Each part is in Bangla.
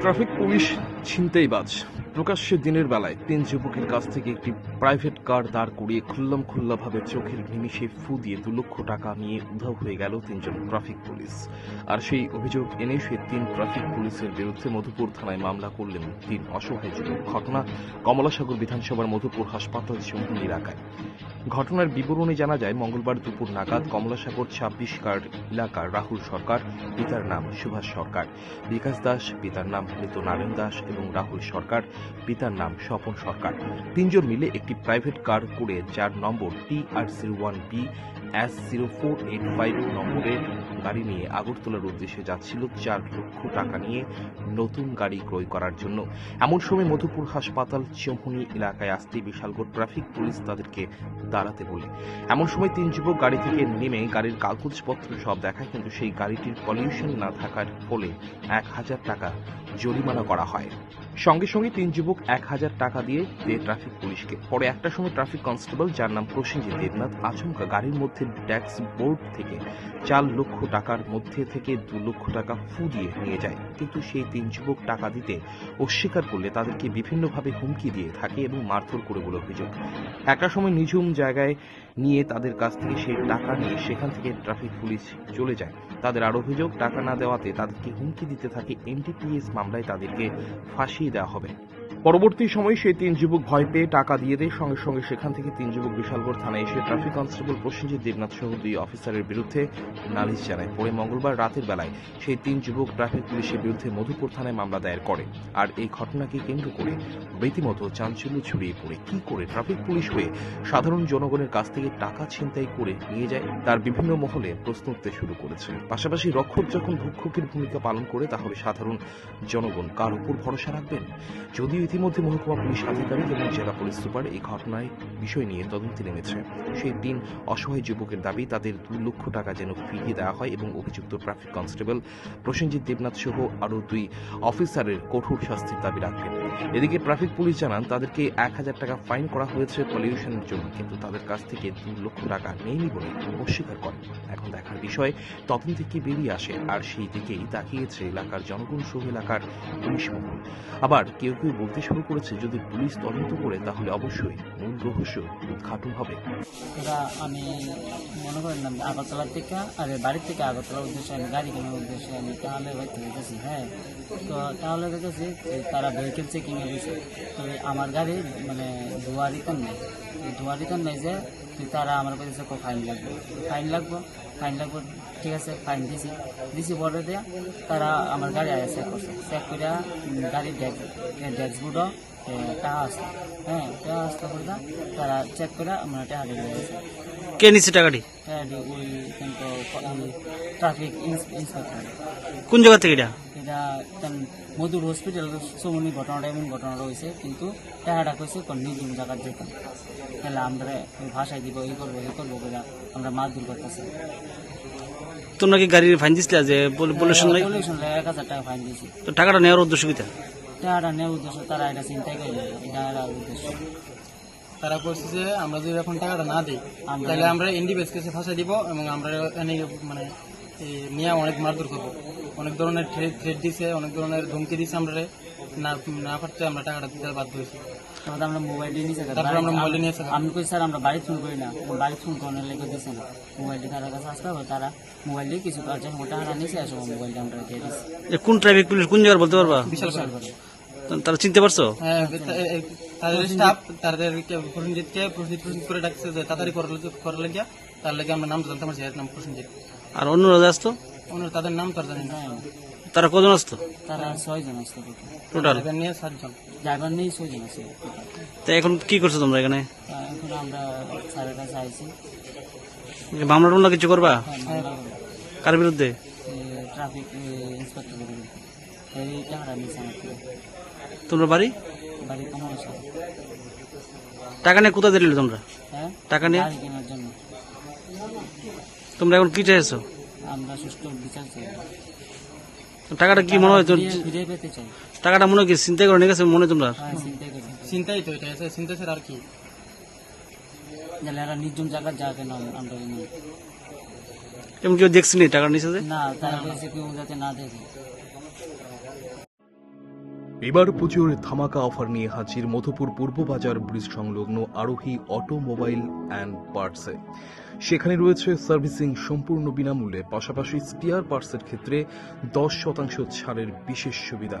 ট্রাফিক পুলিশ ছিনতাইবাজ প্রকাশ্যে দিনের বেলায় তিন যুবকের কাছ থেকে একটি প্রাইভেট কার দাঁড় করিয়ে খুল্লাম খুল্লাভাবে চোখের নিমিষে ফু দিয়ে দু লক্ষ টাকা নিয়ে উধাও হয়ে গেল তিনজন ট্রাফিক পুলিশ। আর সেই অভিযোগ এনে সে তিন ট্রাফিক পুলিশের বিরুদ্ধে মধুপুর থানায় মামলা করলেন তিন অসহায় যুবক। ঘটনা কমলাসাগর বিধানসভার মধুপুর হাসপাতাল চৌমুহনী এলাকায়। ঘটনার বিবরণে জানা যায়, মঙ্গলবার দুপুর নাগাদ কমলাসাগর ছাব্বিশ কার্ড এলাকার রাহুল সরকার, পিতার নাম সুভাষ সরকার, বিকাশ দাস, পিতার নাম মৃত নারায়ণ দাস এবং রাহুল সরকার, পিতার নাম স্বপন সরকার। তিনজন মিলে একটি প্রাইভেট কার করে যার নম্বর T R zero one B S zero four eight five নম্বরের গাড়ি নিয়ে আগরতলার উদ্দেশ্যে যাচ্ছিল চার লক্ষ টাকা নিয়ে নতুন গাড়ি ক্রয় করার জন্য। এমন সময় মধুপুর হাসপাতাল চৌমুনি এলাকায় আসতে বিশালগড় ট্রাফিক পুলিশ তাদেরকে দাঁড়াতে বলে। এমন সময় তিন যুবক গাড়ি থেকে নেমে গাড়ির কাগজপত্র সব দেখায়, কিন্তু সেই গাড়িটির পলিউশন না থাকার ফলে এক হাজার টাকা জরিমানা করা হয়। সঙ্গে সঙ্গে তিন যুবক এক হাজার টাকা দিয়ে দেয় ট্রাফিক পুলিশকে। পরে একটা সময় ট্রাফিক কনস্টেবল, যার নাম প্রসেনজিৎ দেবনাথ, আচমকা গাড়ির মধ্যে ট্যাক্স বোর্ড থেকে চার লক্ষ টাকার মধ্যে থেকে দু লক্ষ টাকা ফু দিয়ে নিয়ে যায়। কিন্তু সেই তিন যুবক টাকা দিতে অস্বীকার করলে তাদেরকে বিভিন্নভাবে হুমকি দিয়ে থাকে এবং মারধর করে বলে অভিযোগ। একটা সময় নিঝুম জায়গায় নিয়ে তাদের কাছ থেকে সেই টাকা নিয়ে সেখান থেকে ট্রাফিক পুলিশ চলে যায়। তাদের আর অভিযোগ, টাকা না দেওয়াতে তাদেরকে হুমকি দিতে থাকে, এনটিপিএস মামলায় তাদেরকে ফাঁসিয়ে দেওয়া হবে। পরবর্তী সময়ে সেই তিন যুবক ভয় পেয়ে টাকা দিয়ে দেয়। সঙ্গে সঙ্গে সেখান থেকে তিন যুবক বিশালগড় থানায় এসে ট্রাফিক কনস্টেবল প্রসেনজিৎ দেবনাথ সহ দুই অফিসারের বিরুদ্ধে নালিশ জানায়। পরে মঙ্গলবার রাতের বেলায় সেই তিন যুবক ট্রাফিক পুলিশের বিরুদ্ধে মধুপুর থানায় মামলা দায়ের করে আর এই ঘটনাকে কেন্দ্র করে রীতিমতো চাঞ্চল্য ছড়িয়ে পড়ে। কি করে ট্রাফিক পুলিশ হয়ে সাধারণ জনগণের কাছ থেকে টাকা ছিনতাই করে নিয়ে যায়, তার বিভিন্ন মহলে প্রশ্ন উঠতে শুরু করেছে। পাশাপাশি রক্ষক যখন ভক্ষকের ভূমিকা পালন করে, তাহলে সাধারণ জনগণ কার উপর ভরসা রাখবেন? যদিও ইতিমধ্যে মহকুমা পুলিশ আধিকারিক এবং জেলা পুলিশ সুপার এই ঘটনায় বিষয় নিয়ে তদন্তে নেমেছে। সেই দিন অসহায় যুবকের দাবি, তাদের দু লক্ষ টাকা যেন ফিরিয়ে দেওয়া হয় এবং অভিযুক্ত ট্রাফিক কনস্টেবল প্রসেনজিৎ দেবনাথ সহ আরও দুই অফিসারের কঠোর শাস্তির দাবি রাখেন। এদিকে ট্রাফিক পুলিশ জানান, তাদেরকে এক হাজার টাকা ফাইন করা হয়েছে পলিউশনের জন্য, কিন্তু তাদের কাছ থেকে দু লক্ষ টাকা নেয়নি বলে অস্বীকার করেন। এখন দেখার বিষয়, তদন্ত থেকে বেরিয়ে আসে? আর সেই দিকেই তাকিয়েছে এলাকার জনগণ সহ এলাকার পুলিশ মহল। আবার কেউ কেউ বলতে শুরু করেছে। যদি পুলিশ তদন্ত করে, তাহলে অবশ্যই মূল রহস্য উদ্ঘাটন হবে। আমি মনে করেন না, আগরতলার থেকে, আর বাড়ির থেকে আগরতলার উদ্দেশ্যে আমি, গাড়ি কেনার উদ্দেশ্যে আমি তাহলে হয়তো গেছি হ্যাঁ। তো তাহলে দেখেছি তারা ভেহিকেল চেকিংয়ে গেছে। তো আমার গাড়ি মানে ধোয়া রিটার্ন নেই। ধোয়া রিটার্ন নেই যে তো তারা আমার কাছে ফাইন লাগবে। টাইম লাগবে ফাইন লাগবে ঠিক আছে ফাইন দিছি। দিছি পরে দিয়ে তারা আমার গাড়ি আগে চেক করছে। চেক করে গাড়ির ড্যাক্স ড্যাক্সবোর্ডও টাকা আসছে। হ্যাঁ টাকা আসতে করে তারা চেক করে আমরা টাকা দিয়ে দিয়েছে কে নিচ্ছে টাকাটি? টাকা ওই কিন্তু ট্রাফিক ইন্সপেক্টর। কোন জায়গা থেকে এটা? এটা মধুর হসপিটাল সমনি ঘটনাটা এমন ঘটনা রয়েছে কিন্তু টাকাটা কইছে কোন নির্জন জায়গার যেতাম। তাহলে আমরা ওই ভাষায় দিব এই করব এই করব বলে আমরা মারধর করতেছি। তোমরা কি গাড়ির ফাইন দিছিলে যে পলিউশন নাই পলিউশন এক হাজার টাকা ফাইন দিয়েছি। তো টাকাটা নেওয়ার উদ্দেশ্য কিতা টাকাটা নেওয়ার উদ্দেশ্য তারা এটা চিন্তাই করে এটা উদ্দেশ্য। তারা বলছে যে আমরা যদি এখন টাকাটা না দিই তাহলে আমরা এনডিবেস কেসে ফাঁসা দিব এবং আমরা এনে মানে নিয়ে অনেক মারধর করব। অনেক ধরনের থ্রেট দিছে অনেক ধরনের ধমকি দিছে আমরা না না পারতে আমরা টাকাটা দিতে বাধ্য হয়েছি। তারপরে আমরা মোবাইল দিয়ে নিয়েছে তারপরে আমরা মোবাইল নিয়ে এসে আমি কই স্যার আমরা বাড়ি ফোন করি না। বাড়ি ফোন করানোর লেগে দিয়েছে না। মোবাইলটি তার কাছে আসতে হবে তারা মোবাইল দিয়ে কিছু কাজ যখন টাকা নিয়েছে আসো মোবাইলটা আমরা দিয়ে দিচ্ছি এ কোন ট্রাফিক পুলিশ কোন জায়গার বলতে পারবা? বিশাল তারা চিনতে পারছ? হ্যাঁ তাদের স্টাফ তাদের প্রসেনজিৎকে প্রসেনজিৎ করে ডাকছে যে তাড়াতাড়ি করার লাগিয়া তার লাগে আমরা নাম জানতে পারছি এর নাম প্রসেনজিৎ। আর অন্যরা যে আসতো? অন্য তাদের নাম তার জানি না। তারা কজন আসতো? তারা ছয় জন আসতে টোটাল। নিয়ে সাতজন ড্রাইভার নেই ছয় জন আছে তো এখন কি করছ তোমরা এখানে? এখন আমরা স্যারের কাছে আইছি। মামলা টামলা কিছু করবা? হ্যাঁ, কার বিরুদ্ধে? ট্রাফিক ইন্সপেক্টর এই টাকাটা নিয়েছে আমার তোমরা বাড়ি? বাড়ি টাকা নিয়ে কোথায় দিলে তোমরা? হ্যাঁ? টাকা নিয়ে? তোমরা এখন কি চাইছো? আমরা সুস্থ বিচার চাই। টাকাটা কি মনে হয় তোর ফিরে- ফিরে পেতে চাই। টাকাটা মনে হয় কি চিন্তা করে নিয়ে গেছে মনে হয় তোমরা হ্যাঁ চিন্তাই করি চিন্তাই তো এটা চিন্তা ছাড়া আর কি? এরা নির্জন জায়গার যাবে না আমরা এমন কেউ দেখছিনি টাকা নিচে যে? না তারা কেউ যাতে না দেখে। এবার পুজোর ধামাকা অফার নিয়ে হাজির মধুপুর পূর্ব বাজার ব্রিজ সংলগ্ন আরোহী অটোমোবাইল অ্যান্ড পার্টসে সেখানে রয়েছে সার্ভিসিং সম্পূর্ণ বিনামূল্যে, পাশাপাশি স্পিয়ার পার্টসের ক্ষেত্রে দশ শতাংশ ছাড়ের বিশেষ সুবিধা।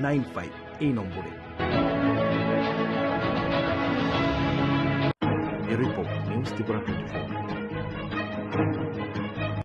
Nine five এই নম্বরে report news Tripura twenty four